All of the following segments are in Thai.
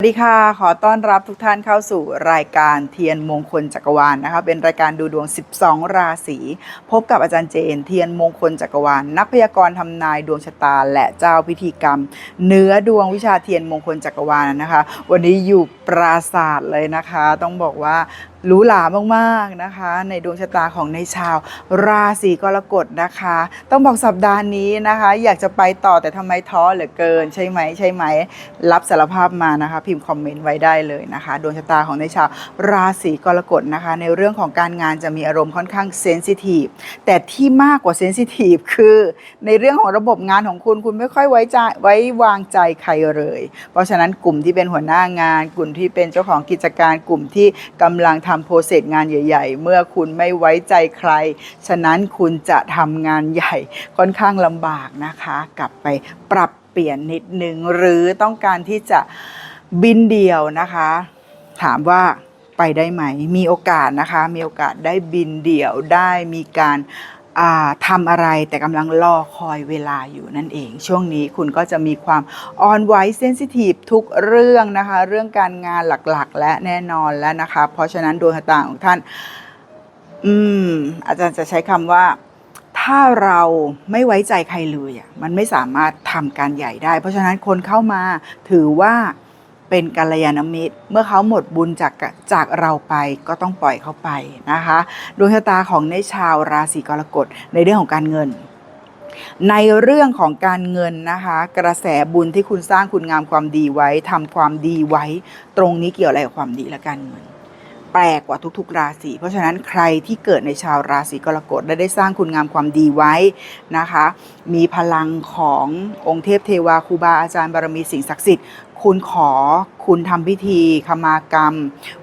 สวัสดีค่ะ ขอต้อนรับทุกท่านเข้าสู่รายการเทียนมงคลจักรวาลนะคะ เป็นรายการดูดวง 12 ราศีพบกับอาจารย์เจน เทียนมงคลจักรวาลนักพยากรณ์ทำนายดวงชะตาและเจ้าพิธีกรรม เนื้อดวงวิชาเทียนมงคลจักรวาลนะคะ วันนี้อยู่ปราศาสตร์เลยนะคะ ต้องบอกว่าหรูหรามากๆนะคะ ในดวงชะตาของในชาว ราศีกรกฎนะคะ ต้องบอกสัปดาห์นี้นะคะ อยากจะไปต่อแต่ทำไมท้อเหลือเกิน ใช่ไหมใช่ไหม รับสารภาพมานะคะ พิมพ์คอมเมนต์ไว้ได้เลยนะคะดวงชะตาของในชาว ราศีกรกฎนะคะ ในเรื่องของการงานจะมีอารมณ์ค่อนข้างเซนซิทีฟแต่ที่มากกว่าเซนซิทีฟคือ ในเรื่องของระบบงานของคุณคุณไม่ค่อยไว้ใจไว้วางใจใครเลย เพราะฉะนั้นกลุ่มที่เป็นหัวหน้างาน กลุ่มที่เป็นเจ้าของกิจการกลุ่มที่กำลังททำโปรเซสงานใหญ่ ๆ เมื่อคุณไม่ไว้ใจใคร ฉะนั้นคุณจะทำงานใหญ่ค่อนข้างลำบากนะคะ กลับไปปรับเปลี่ยนนิดนึง หรือต้องการที่จะบินเดียวนะคะ ถามว่าไปได้ไหม มีโอกาสนะคะ มีโอกาสได้บินเดี่ยวได้มีการ ทำอะไรแต่กำลังรอคอยเวลาอยู่นั่นเอง ช่วงนี้คุณก็จะมีความอ่อนไหวเซนซิทีฟทุกเรื่องนะคะ เรื่องการงานหลักๆ และแน่นอนแล้วนะคะ เพราะฉะนั้นดวงชะตาของท่าน อืม อาจารย์จะใช้คำว่าถ้าเราไม่ไว้ใจใครเลยอะมันไม่สามารถทำการใหญ่ได้ เพราะฉะนั้นคนเข้ามาถือว่า เป็นกัลยาณมิตร เมื่อเขาหมดบุญจากจากเราไปก็ต้องปล่อยเขาไปนะคะดวงชะตาของในชาวราศีกรกฎในเรื่องของการเงินในเรื่องของการเงินนะคะ กระแสบุญที่คุณสร้างคุณงามความดีไว้ทำความดีไว้ ตรงนี้เกี่ยวอะไรกับความดีและการเงิน แปลกกว่าทุก ๆ ราศีเพราะฉะนั้นใครที่เกิดในชาวราศีกรกฎและได้สร้างคุณงามความดีไว้นะคะ มีพลังขององค์เทพเทวาครูบาอาจารย์บารมีสิ่งศักดิ์สิทธิ์ คุณขอคุณทำพิธีขมากรรม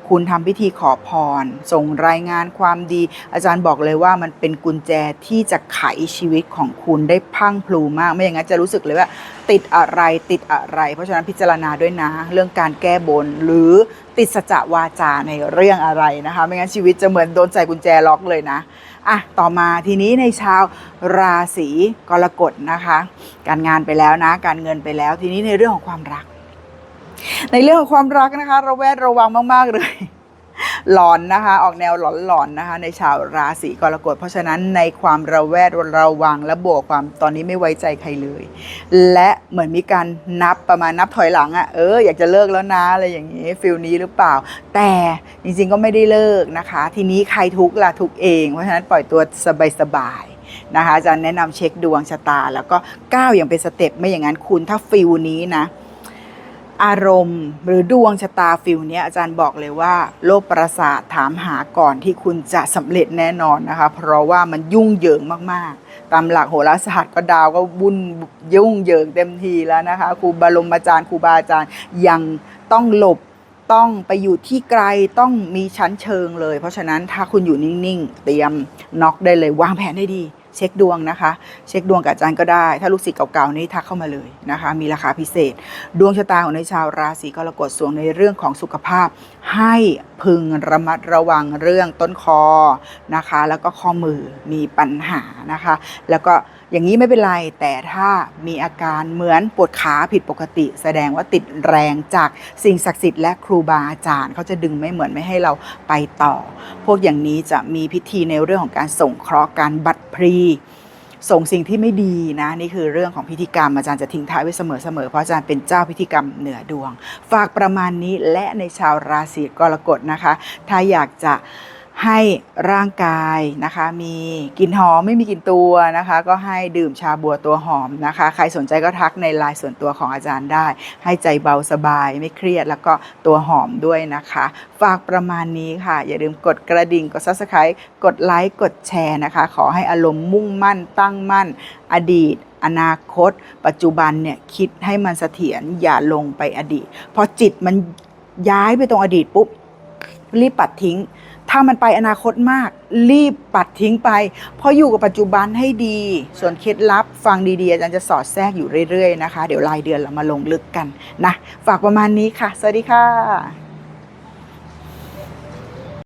คุณทำพิธีขอพร ส่งรายงานความดี อาจารย์บอกเลยว่ามันเป็นกุญแจที่จะไขชีวิตของคุณได้พังพลูมาก ไม่อย่างนั้นจะรู้สึกเลยว่า ติดอะไรติดอะไร เพราะฉะนั้นพิจารณาด้วยนะ เรื่องการแก้บนหรือติดสัจวาจาในเรื่องอะไรนะคะ ไม่งั้นชีวิตจะเหมือนโดนใส่กุญแจล็อกเลยนะอะต่อมาทีนี้ในชาวราศีกรกฎนะคะ การงานไปแล้วนะ การเงินไปแล้วทีนี้ในเรื่องของความรัก ในเรื่องของความรักนะคะ ระแวดระวังมาก ๆ เลยหลอนนะคะ ออกแนวหลอนๆนะคะ ในชาวราศีกรกฎเพราะฉะนั้นในความระแวดระวังและบวกความตอนนี้ไม่ไว้ใจใครเลย และเหมือนมีการนับประมาณนับถอยหลังอะ่ะเอออยากจะเลิกแล้วนะอะไรอย่างนี้ฟิลนี้หรือเปล่า แต่จริงๆก็ไม่ได้เลิกนะคะ ทีนี้ใครทุกข์ล่ะทุกเอง เพราะฉะนั้นปล่อยตัวสบายๆนะคะอาจารย์แนะนำเช็คดวงชะตา แล้วก็ก้าวอย่างเป็นสเต็ปไม่อย่างนั้นคุณถ้าฟิลนี้นะ อารมณ์หรือดวงชะตาฟิลเนี้ยอาจารย์บอกเลยว่าโลกประสาทถามหาก่อนที่คุณจะสำเร็จแน่นอนนะคะ เพราะว่ามันยุ่งเหยิงมากๆ ตามหลักโหราศาสตร์ก็ดาวก็วุ่นยุ่งเหยิงเต็มทีแล้วนะคะครูบารมอาจารย์ครูบาอาจารย์ยังต้องหลบต้องไปอยู่ที่ไกลต้องมีชั้นเชิงเลย เพราะฉะนั้นถ้าคุณอยู่นิ่งๆ เตรียมน็อกได้เลยวางแผนให้ดี เช็คดวงนะคะ เช็คดวงกับอาจารย์ก็ได้ ถ้าลูกศิษย์เก่าๆนี่ทักเข้ามาเลยนะคะ มีราคาพิเศษ ดวงชะตาของในชาวราศีกรกฎสวงในเรื่องของสุขภาพ ให้พึงระมัดระวังเรื่องต้นคอนะคะ แล้วก็ข้อมือมีปัญหานะคะ แล้วก็ อย่างนี้ไม่เป็นไร แต่ถ้ามีอาการเหมือนปวดขาผิดปกติ แสดงว่าติดแรงจากสิ่งศักดิ์สิทธิ์และครูบาอาจารย์เขาจะดึงไม่เหมือนไม่ให้เราไปต่อ พวกอย่างนี้จะมีพิธีในเรื่องของการส่งเคราะห์การบัตรพรีส่งสิ่งที่ไม่ดีนะนี่คือเรื่องของพิธีกรรมอาจารย์จะทิ้งท้ายไว้เสมอๆเพราะอาจารย์เป็นเจ้าพิธีกรรมเหนือดวง ฝากประมาณนี้และในชาวราศีกรกฎนะคะ ถ้าอยากจะ ให้ร่างกายนะคะ มีกลิ่นหอมไม่มีกลิ่นตัวนะคะ ก็ให้ดื่มชาบัวตัวหอมนะคะ ใครสนใจก็ทักในไลน์ส่วนตัวของอาจารย์ได้ ให้ใจเบาสบายไม่เครียดแล้วก็ตัวหอมด้วยนะคะ ฝากประมาณนี้ค่ะ อย่าลืมกดกระดิ่งกด subscribe กดไลค์กดแชร์นะคะ ขอให้อารมณ์มุ่งมั่นตั้งมั่น อดีต อนาคต ปัจจุบันเนี่ยคิดให้มันเสถียรอย่าลงไปอดีตพอจิตมันย้ายไปตรงอดีตปุ๊บรีบปัดทิ้ง ถ้ามันไปอนาคตมาก รีบปัดทิ้งไป เพราะอยู่กับปัจจุบันให้ดี ส่วนเคล็ดลับ ฟังดีๆอาจารย์จะสอดแทรกอยู่เรื่อยๆนะคะ เดี๋ยวรายเดือนเรามาลงลึกกันนะ ฝากประมาณนี้ค่ะ สวัสดีค่ะ